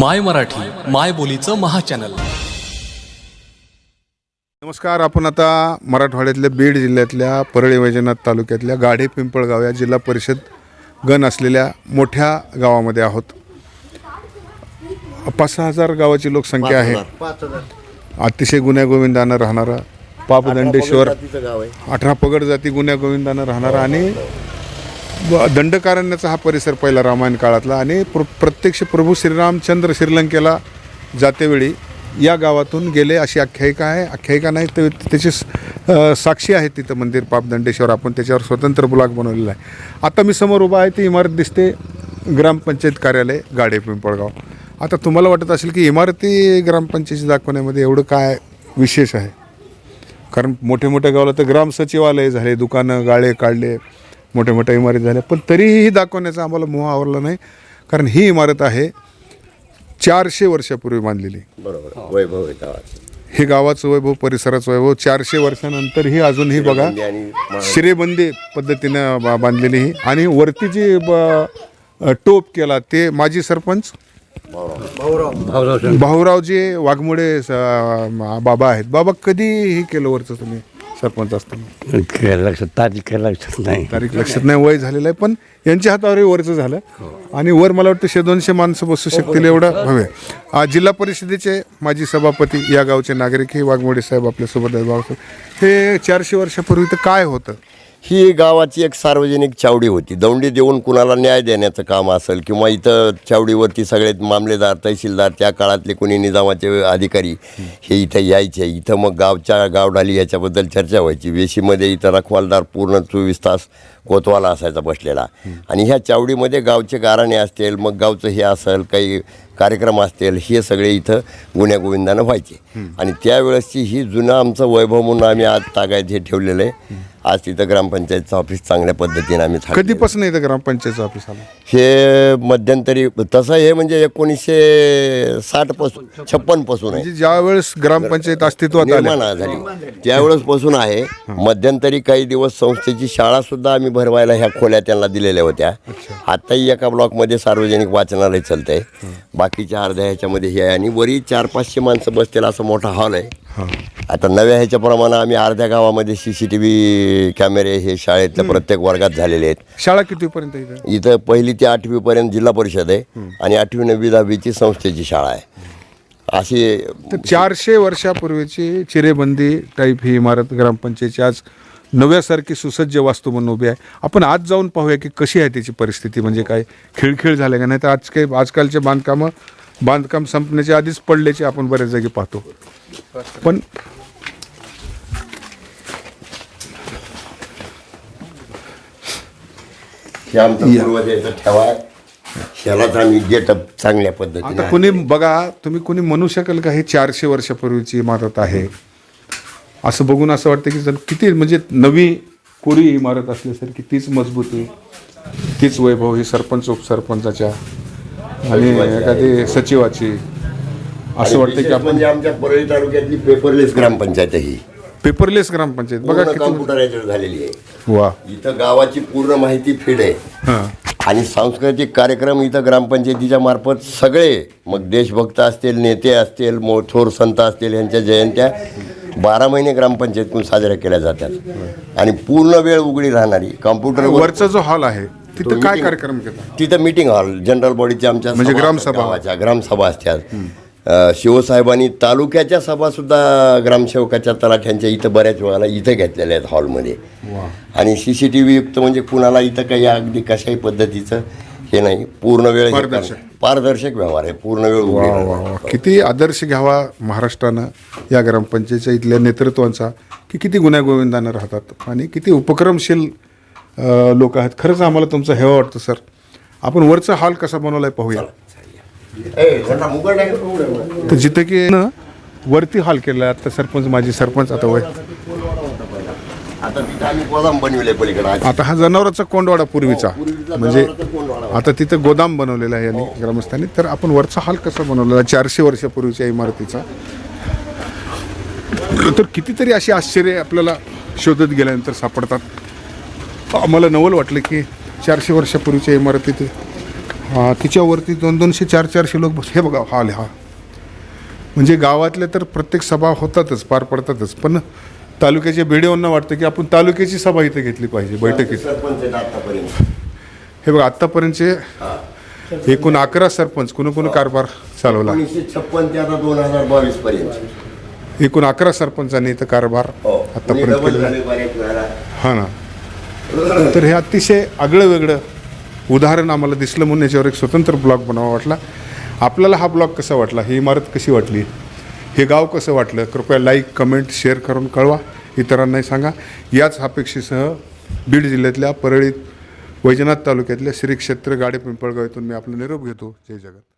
माय मराठी माय बोलीचं महाचॅनल. नमस्कार आपण आता मराठवाड्यातल्या बीड जिल्ह्यातल्या परळी वैजनाथ तालुक्यातल्या गाढे पिंपळगाव या जिल्हा परिषद गण असलेल्या मोठ्या गावामध्ये आहोत. पाच सहा हजार गावाची लोकसंख्या आहे. अतिशय गुन्ह्यागोविंदानं राहणारा पापदंडेश्वर गाव आहे. अठरा पगड जाती गुन्ह्यागोविंदानं राहणारा आणि दंडकारण्याचा हा परिसर पहिला रामायण काळातला आणि प्र प्रत्यक्ष प्रभू श्रीरामचंद्र श्रीलंकेला जातेवेळी या गावातून गेले अशी आख्यायिका आहे. आख्यायिका नाही तर त्याची साक्षी आहे तिथं मंदिर पापदंडेश्वर आपण त्याच्यावर स्वतंत्र ब्लॉक बनवलेला आहे. आता मी समोर उभा आहे ती इमारत दिसते ग्रामपंचायत कार्यालय गाडे पिंपळगाव. आता तुम्हाला वाटत असेल की इमारती ग्रामपंचायती दाखवण्यामध्ये एवढं काय विशेष आहे? कारण मोठे मोठ्या गावाला तर ग्राम सचिवालय झाले दुकानं गाळे काढले मोठ्या मोठ्या इमारती झाल्या पण तरीही दाखवण्याचा आम्हाला मोह आवरला नाही. कारण ही इमारत आहे चारशे वर्षापूर्वी बांधलेली. बरोबर. वैभव आहे गावाचं हे गावाचं वैभव परिसराचं वैभव चारशे वर्षानंतरही अजूनही बघा आणि शिरेबंदी पद्धतीनं बा- बांधलेली ही. आणि वरती जी ब- टोप केला ते माजी सरपंच भाऊरावजी वाघमोडे स- बाबा आहेत. बाबा कधी हे केलं वरचं तुम्ही? सरपंच असताना काय लक्षात तारीख काय लक्षात नाही. तारीख लक्षात नाही वय झालेलं आहे पण यांच्या हातावरही वरचं झालं. आणि वर मला वाटतं शे दोनशे माणसं बसू शकतील एवढं हवे. आज जिल्हा परिषदेचे माजी सभापती या गावचे नागरिक हे वाघमोडे साहेब आपल्यासोबत आहेत बाबासाहेब हे चारशे वर्षापूर्वी तर काय होतं? ही गावाची एक सार्वजनिक चावडी होती. दौंडी देऊन कुणाला न्याय देण्याचं काम असेल किंवा इथं चावडीवरती सगळे मामलेदार तहसीलदार त्या काळातले कोणी निजामाचे अधिकारी हे इथं यायचे. इथं मग गावच्या गावडाली याच्याबद्दल चर्चा व्हायची. वेशीमध्ये इथं रखवालदार पूर्ण चोवीस तास कोतवाला असायचा बसलेला. आणि ह्या चावडीमध्ये गावचे गाराणे असतील मग गावचं हे असेल काही कार्यक्रम असतील हे सगळे इथं गुण्यागोविंदानं व्हायचे. आणि त्यावेळेसची ही जुनं आमचं वैभव म्हणून आम्ही आज तागायत हे ठेवलेलं आहे. आज तिथं ग्रामपंचायतचं ऑफिस चांगल्या पद्धतीने आम्ही थांबलेलं. आहे. कधीपासून इथं ग्रामपंचायतचं ऑफिस आलं? हे मध्यंतरी तसं हे म्हणजे एकोणीसशे साठपासून छप्पनपासून आहे. म्हणजे ज्या वेळेस ग्रामपंचायत अस्तित्वात आले निर्माण झाली. त्यावेळेस पासून आहे. मध्यंतरी काही दिवस संस्थेची शाळा सुद्धा आम्ही भरवायला ह्या खोल्या त्यांना दिलेल्या होत्या. आताही एका ब्लॉकमध्ये सार्वजनिक वाचनालय चालतंय. बाकीच्या अर्ध्या ह्याच्यामध्ये हे आहे. आणि वरी चार पाचशे माणसं बसतील असं मोठा हॉल आहे. आता नव्या ह्याच्याप्रमाणे आम्ही अर्ध्या गावामध्ये सी सी टी व्ही कॅमेरे हे शाळेतल्या प्रत्येक वर्गात झालेले आहेत. शाळा कितीपर्यंत इथं? इथं पहिली ते आठवीपर्यंत जिल्हा परिषद आहे आणि आठवी नववी दहावीची संस्थेची शाळा आहे. अशी तर चारशे वर्षापूर्वीची चिरेबंदी टाईप ही इमारत ग्रामपंचायतची आज नव्यासारखी सुसज्ज वास्तू म्हणून उभी आहे. आपण आज जाऊन पाहूया की कशी आहे त्याची परिस्थिती म्हणजे काय खिळखिळ झाले का नाही? तर आज काही आजकालचे बांधकामं बांधकाम संपण्याच्या आधीच पडल्याचे आपण बऱ्याच जागी पाहतो. पण हे आमचा पूर्वजाचा ठेवा आहे. ह्यालाच आम्ही गेटअप चांगल्या पद्धतीने आता कुणी बघा तुम्ही कुणी म्हणू शकाल का हे चारशे वर्षापूर्वीची इमारत आहे? असं बघून असं वाटतं की जर किती म्हणजे नवी कोरी इमारत असल्यासारखी तीच मजबूती तीच वैभव ही सरपंच उपसरपंचाच्या. आणि एखादी सचिवाची. असं वाटतं की विशेष आपण म्हणजे आमच्या परळी तालुक्यातली पेपरलेस ग्रामपंचायत आहे ही. पेपरलेस ग्रामपंचायत. बघा पूर्ण किती झालेली आहे. वा. इथं गावाची पूर्ण माहिती फीड आहे. हां. आणि सांस्कृतिक कार्यक्रम इथं ग्रामपंचायतीच्या मार्फत सगळे मग देशभक्त असतील नेते असतील मो थोर संत असतील यांच्या जयंत्या बारा महिने ग्रामपंचायतून साजऱ्या केल्या जातात. आणि पूर्ण वेळ उघडी राहणारी कॉम्प्युटर वरचा जो हॉल आहे तिथं काय कार्यक्रम तिथं मीटिंग हॉल जनरल बॉडीच्या आमच्या म्हणजे सभा ग्रामसभा. गावाच्या ग्रामसभा असतात अ, शिवसाहेबांनी तालुक्याच्या सभा सुद्धा ग्रामसेवकाच्या तलाठ्यांच्या इथं बऱ्याच वेळाला इथं घेतलेल्या आहेत हॉलमध्ये आणि सी सी टी व्ही युक्त म्हणजे कुणाला इथं काही अगदी कशाही पद्धतीचं हे नाही पूर्ण वेळ हे पारदर्शक. करणं. पारदर्शक व्यवहार आहे पूर्ण वेळ वा वा राहणार. वा किती आदर्श घ्यावा महाराष्ट्रानं या ग्रामपंचायतच्या इथल्या नेतृत्वांचा की किती गुन्ह्यागोविंदानं राहतात आणि किती उपक्रमशील लोक आहेत. खरंच आम्हाला तुमचं हेवा वाटतं सर. आपण वरचा हॉल कसा बनवलाय पाहूया. आहे? तर जिथे की न वरती हॉल केला आहे आता सरपंच माजी सरपंच आता वय. आता हा जनावरांचा कोंडवाडा पूर्वीचा. पूर्वीचा म्हणजे आता तिथं गोदाम बनवलेलं आहे यांनी ग्रामस्थांनी. तर आपण वरचा हॉल कसा बनवलेला? चारशे वर्षापूर्वीच्या इमारतीचा. तर कितीतरी अशी आश्चर्य आपल्याला शोधत गेल्यानंतर सापडतात. आम्हाला नवल वाटलं की चारशे वर्षापूर्वीच्या इमारतीत हा, तिच्यावरती दोन दोनशे चार चारशे लोक बस हे बघा हॉल हा. म्हणजे गावातले तर प्रत्येक सभा होतातच पार पडतातच पण तालुक्याच्या भिडेवांना वाटतं की आपण तालुक्याची सभा इथे घेतली पाहिजे बैठकीत. हे बघा आत्तापर्यंतचे एकूण अकरा सरपंच कुणी कुणी कारभार चालवला? छप्पन ते आता दोन हजार बावीस पर्यंत. एकूण अकरा सरपंचांनी इथं कारभार हो. कोणी आतापर्यंत हा ना. तर हे अतिशय आगळं वेगळं उदाहरण आम्हाला दिसलं म्हणून याच्यावर एक स्वतंत्र ब्लॉग बनावा वाटला. आपल्याला हा ब्लॉग कसा वाटला? ही इमारत कशी वाटली? हे गाव कसं वाटलं? कृपया लाईक कमेंट शेअर करून कळवा. इतरांनाही सांगा. याच अपेक्षेसह बीड जिल्ह्यातल्या परळीत वैजनाथ तालुक्यातल्या श्री क्षेत्र गाडे पिंपळगाव येथून मी आपला निरोप घेतो. जय जगत.